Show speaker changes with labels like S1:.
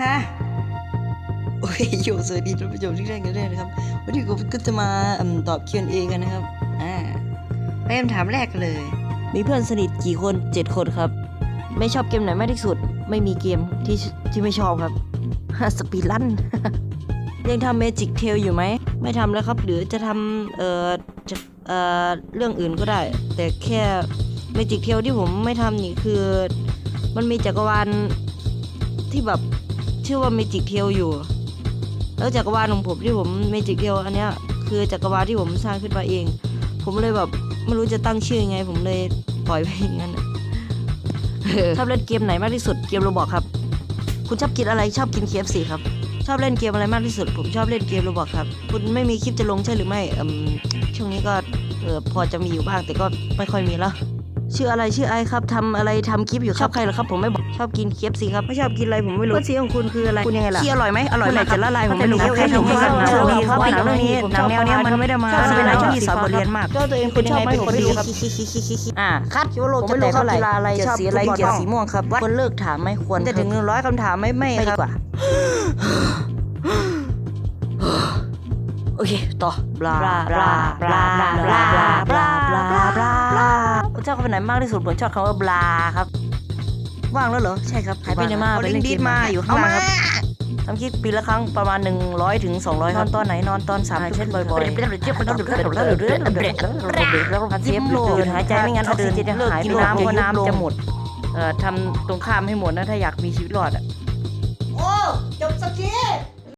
S1: ฮะโอเคโยสวัสดีท่านผู้ชมทุกท่านกันด้วยนะครับ วันนี้ผมก็จะมาอืมตอบ Q&A กันนะครับ อ่าไปคำถามแรกเลย มีเพื่อนสนิทกี่คนเจ็ดคนครับ ไม่ชอบเกมไหนมากที่สุด ไม่มีเกมที่ที่ไม่ชอบครับสปีดลันยังทำเมจิกเทลอยู่ไหม ไม่ทำแล้วครับ หรือจะทำเอ่อจะเอ่อเรื่องอื่นก็ได้ แต่แค่เมจิกเทลที่ผมไม่ทำนี่คือ มันมีจักรวาลที่แบบ ชื่อว่าเมจิกเทลอยู่ แล้วจักรวาลของผมที่ผมเมจิกเทลอันเนี้ยคือจักรวาลที่ผมสร้างขึ้นมาเอง ผมเลยแบบไม่รู้จะตั้งชื่อยังไง ผมเลยปล่อยไปอย่างนั้นชอบเล่นเกมไหนมากที่สุดเกมโรบอกครับ คุณชอบกินอะไรชอบกิน KFC ครับ ชอบเล่นเกมอะไรมากที่สุด ผมชอบเล่นเกมโรบอกครับ คุณไม่มีคลิปจะลงใช่หรือไม่อมช่วงนี้ก็พอจะมีอยู่บ้างแต่ก็ไม่ค่อยมีแล้ว ชื่ออะไรชื่อไอครับทำอะไรทำคลิปอยู่ครับใครเหรอครับผมไม่บอกชอบกิน KFC ครับไม่ชอบกินอะไรผมไม่รู้เพื่อนซีของคุณคืออะไรคุณยังไงล่ะขี้อร่อยไหมอร่อยไหมจะละลายผมไม่รู้แค่ชมว่าหนังเรื่องนี้ครับหนังเรื่องนี้หนังแนวเนี้ยมันไม่ได้มาเป็นหนังที่สอนบทเรียนมากก็ตัวเองเป็นยังไงเป็นคนดีครับอ่าคัดคิดว่าโลกจะแตกเท่าไหร่เกียรติสีอะไรเกียรติสีม่วงครับควรเลิกถามไหมควรจะถึงหนึ่งร้อยคำถามไหมไม่ครับโอเคต่อบลาบลาบลาบลาบลาบลาบลา ชอบคำไหนมากที่สุดผมชอบคำว่าบลาครับ ว่างแล้วเหรอ ใช่ครับหายไปไหนมาไปเล่นเกมมาอยู่ข้างล่างครับทำคลิปปีละครั้งประมาณ 100ถึง200 นอนตอนไหนนอนตอนสามเช่นบ่อยๆแล้วก็เซฟเดินหายใจไม่งั้นออกซิเจนจะหายไปน้ำเพราะน้ำจะหมดเอ่อทำตรงข้ามให้หมดนะถ้าอยากมีชีวิตรอดอะ
S2: โอ้จบสักที